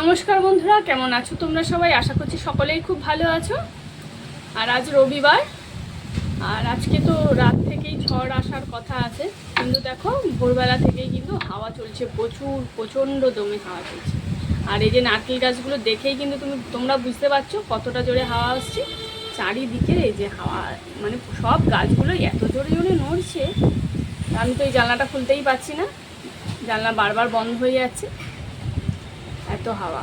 নমস্কার বন্ধুরা, কেমন আছো তোমরা সবাই? আশা করছি সকলেই খুব ভালো আছো। আর আজ রবিবার, আর আজকে তো রাত থেকেই ঝড় আসার কথা আছে। কিন্তু দেখো, ভোরবেলা থেকেই কিন্তু হাওয়া চলছে, প্রচুর, প্রচণ্ড দমে হাওয়া চলছে। আর এই যে নারকেল গাছগুলো দেখেই কিন্তু তুমি, তোমরা বুঝতে পারছ কতটা জোরে হাওয়া আসছে। চারিদিকে এই যে হাওয়া মানে সব গাছগুলো এত জোরে জোরে নড়ছে। আমি তো এই জানলাটা খুলতেই পারছি না। জানলা বারবার বন্ধ হয়ে যাচ্ছে। এত হাওয়া।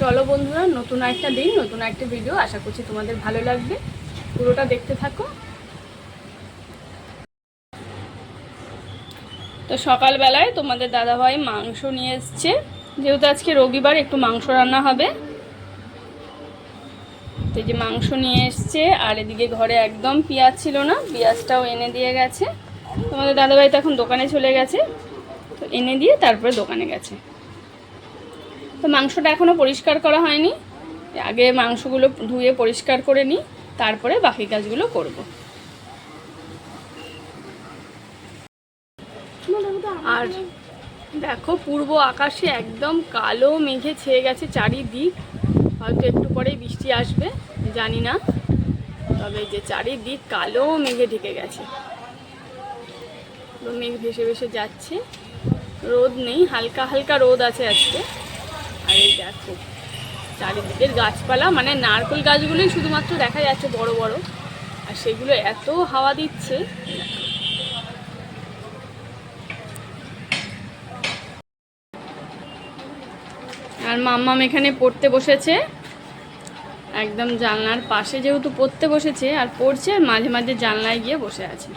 চলো বন্ধুরা, নতুন একটা দিন, নতুন একটা ভিডিও আশা করছি তোমাদের ভালো লাগবে। পুরোটা দেখতে থাকো। তো সকালবেলায় তোমাদের দাদাভাই মাংস নিয়ে এসছে। যেহেতু আজকে রবিবার, একটু মাংস রান্না হবে। এই যে মাংস নিয়ে এসছে, আর এদিকে ঘরে একদম পেঁয়াজ ছিল না, পেঁয়াজটাও এনে দিয়ে গেছে। তোমাদের দাদাভাই তো এখন দোকানে চলে গেছে, তো এনে দিয়ে তারপরে দোকানে গেছে। তো মাংসটা এখনও পরিষ্কার করা হয়নি, আগে মাংসগুলো ধুয়ে পরিষ্কার করে নিই, তারপরে বাকি কাজগুলো করব। আর দেখো, পূর্ব আকাশে একদম কালো মেঘে ছেয়ে গেছে চারিদিক। হয়তো একটু পরেই বৃষ্টি আসবে, জানি না। তবে যে চারিদিক কালো মেঘে ঢেকে গেছে। মেঘ ভেসে ভেসে যাচ্ছে। রোদ নেই, হালকা হালকা রোদ আছে আজকে। আর এই দেখো, চারিদিকের গাছপালা মানে নারকেল গাছগুলোই শুধুমাত্র দেখা যাচ্ছে বড় বড়। আর সেগুলো এত হাওয়া দিচ্ছে আর মাম্মাম এখানে পড়তে বসেছে। একদম জানলার পাশে যেহেতু পড়তে বসেছে আর পড়ছে আর মাঝে মাঝে জানলায় গিয়ে বসে আছে।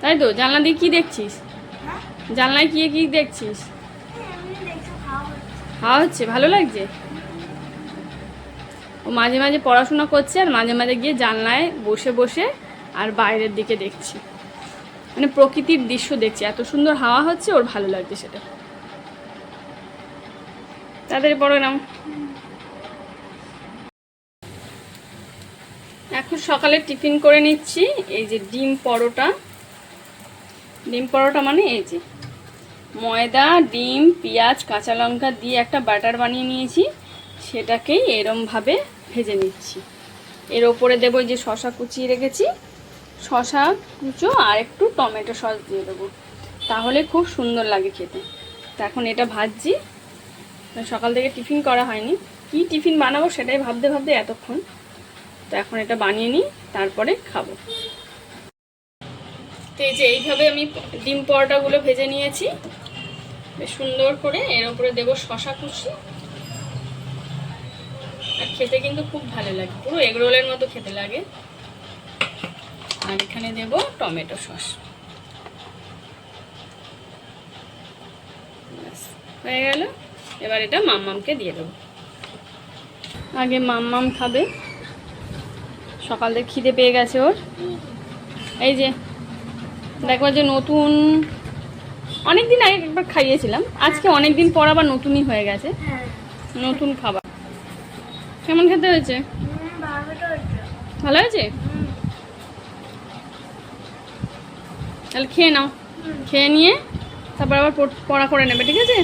তাই তো? জানলা দিয়ে কি দেখছিস? জানলায় গিয়ে কি দেখছিস? হাওয়া হচ্ছে? ভালো লাগছে? ও মাঝে মাঝে পড়াশোনা করছে আর মাঝে মাঝে গিয়ে জানলায় বসে বসে আর বাইরের দিকে দেখছি। মানে প্রকৃতির দৃশ্য দেখছি। এত সুন্দর হাওয়া হচ্ছে ওর ভালো লাগছে সেটা। তাড়াতাড়ি পড়ে নাও। এখন সকালে টিফিন করে নিচ্ছি, এই যে ডিম পরোটা। ডিম পরোটা মানে এই যে ময়দা, ডিম, পেঁয়াজ, কাঁচা লঙ্কা দিয়ে একটা ব্যাটার বানিয়ে নিয়েছি, সেটাকেই এরমভাবে ভেজে নিচ্ছি। এর ওপরে দেবো যে শশা কুচিয়ে রেখেছি। শশা কুচো আর একটু টমেটো সস দিয়ে দেবো। তাহলে খুব সুন্দর লাগে খেতে। তো এখন এটা ভাজছি। সকাল থেকে টিফিন করা হয়নি। কি টিফিন বানাবো সেটাই ভাবতে ভাবতে এতক্ষণ। তো এখন এটা বানিয়ে নিই, তারপরে খাব। তো এই যে এইভাবে আমি ডিম পরোটাগুলো ভেজে নিয়েছি। বেশ সুন্দর করে এর উপরে দেবো শশা কুচি। আর খেতে কিন্তু খুব ভালো লাগে, পুরো এগরোলের মতো খেতে লাগে। আর এখানে দেব টমেটো সস। হয়ে গেল। এবার এটা মাম্মামকে দিয়ে দেবো। আগে মাম্মাম খাবে। সকাল খিদে পেয়ে গেছে ওর। এই যে, দেখো যে নতুন অনেক দিন আগে একবার খাইয়েছিলাম। আজকে অনেক দিন পর আবার নতুনই হয়ে গেছে। নতুন খাবার। কেমন খেতে হয়েছে? ভালো হয়েছে? তাহলে খেয়ে নাও। খেয়ে নিয়ে তারপর আবার পড়া করে নেবে, ঠিক আছে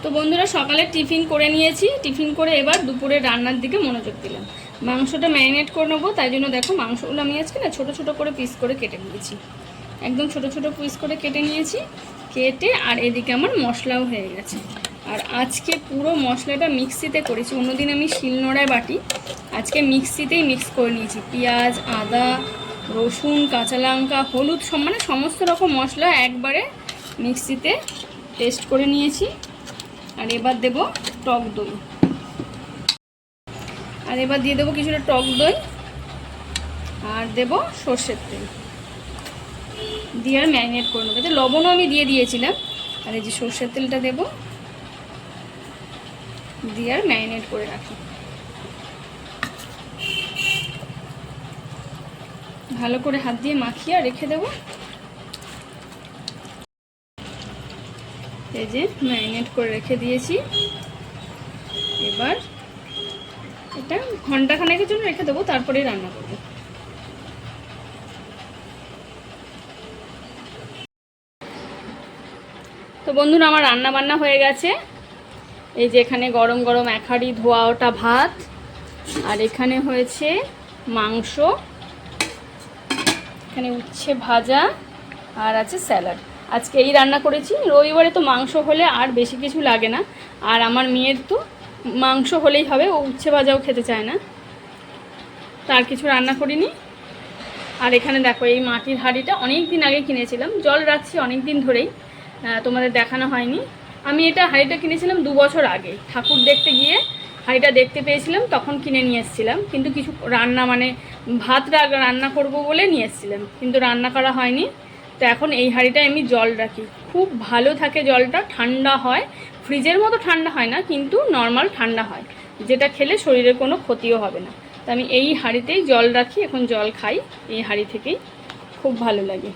তো বন্ধুরা, সকালে টিফিন করে নিয়েছি। টিফিন করে এবার দুপুরে রান্নার দিকে মনোযোগ দিলাম। মাংসটা ম্যারিনেট করে নেব, তাই জন্য দেখো মাংসগুলো আমি আজকে না ছোটো ছোটো করে পিস করে কেটে নিয়েছি। একদম ছোট ছোট পিস করে কেটে নিয়েছি। কেটে আর এদিকে আমার মশলাও হয়ে গেছে। আর আজকে পুরো মশলাটা মিক্সিতে করেছি। অন্যদিন আমি শিলনোড়ায় বাটি। আজকে মিক্সিতেই মিক্স করে নিয়েছি। পেঁয়াজ, আদা, রসুন, কাঁচা লঙ্কা, হলুদ মানে সমস্ত রকম মশলা একবারে মিক্সিতে পেস্ট করে নিয়েছি। আর এবার দেব টক দই। আর এবার দিয়ে দেবো কিছুটা টক দই আর দেব সর্ষের তেল। দিয়ে আর ম্যারিনেট করে নেব। লবণও আমি দিয়ে দিয়েছিলাম। আর এই যে সর্ষের তেলটা দেব, দিয়ে আর ম্যারিনেট করে রাখি। ভালো করে হাত দিয়ে মাখিয়ে রেখে দেবো। এই যে ম্যারিনেট করে রেখে দিয়েছি। এবার এটা ঘন্টাখানেকের জন্য রেখে দেবো, তারপরেই রান্না করব। তো বন্ধুরা, আমার রান্না বান্না হয়ে গেছে। এই যে এখানে গরম গরম একারি ধোয়া ওটা ভাত, আর এখানে হয়েছে মাংস। এখানে উচ্ছে ভাজা, আর আছে স্যালাড। আজকে এই রান্না করেছি। রবিবারে তো মাংস হলে আর বেশি কিছু লাগে না। আর আমার মেয়ের তো মাংস হলেই হবে, ও উচ্ছে ভাজাও খেতে চায় না। তার কিছু রান্না করিনি। আর এখানে দেখো, এই মাটির হাঁড়িটা অনেক দিন আগে কিনেছিলাম। জল রাখছি অনেক দিন ধরেই তোমাদের দেখানো হয়নি। আমি এটা হাঁড়িটা কিনেছিলাম দু বছর আগে। ঠাকুর দেখতে গিয়ে হাঁড়িটা দেখতে পেয়েছিলাম, তখন কিনে নিয়ে এসেছিলাম। কিন্তু কিছু রান্না মানে ভাতটা রান্না করব বলে নিয়ে এসেছিলাম। কিন্তু রান্না করা হয়নি। তো এখন এই হাঁড়িটায় আমি জল রাখি। খুব ভালো থাকে জলটা, ঠান্ডা হয়। ফ্রিজের মতো ঠান্ডা হয় না, কিন্তু নর্মাল ঠান্ডা হয়। যেটা খেলে শরীরের কোনো ক্ষতিও হবে না। তো আমি এই হাঁড়িতেই জল রাখি, এখন জল খাই এই হাঁড়ি থেকেই। খুব ভালো লাগে।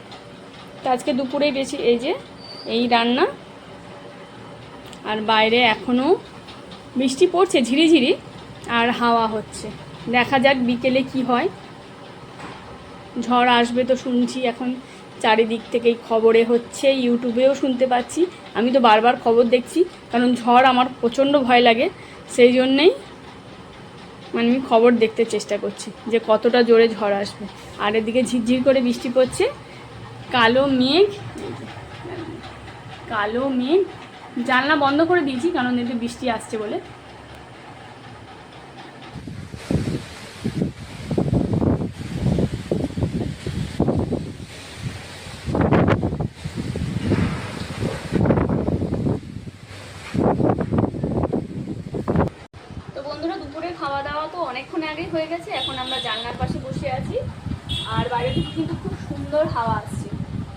তো আজকে দুপুরেই বেশি এই যে, এই রান্না। আর বাইরে এখনও বৃষ্টি পড়ছে, ঝিরিঝিরি, আর হাওয়া হচ্ছে। দেখা যাক বিকেলে কি হয়। ঝড় আসবে তো শুনছি এখন। চারিদিক থেকেই খবরে হচ্ছে, ইউটিউবেও শুনতে পাচ্ছি। আমি তো বারবার খবর দেখছি, কারণ ঝড় আমার প্রচণ্ড ভয় লাগে। সেই জন্যেই মানে আমি খবর দেখতে চেষ্টা করছি যে কতটা জোরে ঝড় আসবে। আর এদিকে ঝিরঝির করে বৃষ্টি পড়ছে। কালো মেঘ কালো মেঘ। জানলা বন্ধ করে দিয়েছি, কারণ এতে বৃষ্টি আসছে বলে তো বন্ধুরা দুপুরে খাওয়া দাওয়া তো অনেকক্ষণ আগেই হয়ে গেছে, এখন আমরা জানলার পাশে বসে আছি। আর বাইরে কিন্তু খুব সুন্দর হাওয়া আসছে।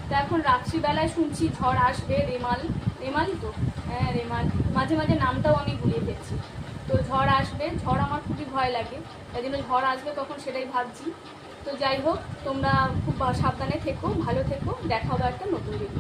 তো এখন রাত্রিবেলায় শুনছি ঝড় আসবে রেমাল। রেমালই তো? হ্যাঁ রেমাল। মাঝে মাঝে নামটাও আমি ভুলিয়ে ফেলছি। তো ঝড় আসবে, ঝড় আমার খুবই ভয় লাগে। তাই জন্য ঝড় আসবে তখন সেটাই ভাবছি। তো যাই হোক, তোমরা খুব সাবধানে থেকো, ভালো থেকো দেখা হবে একটা নতুন ভিডিও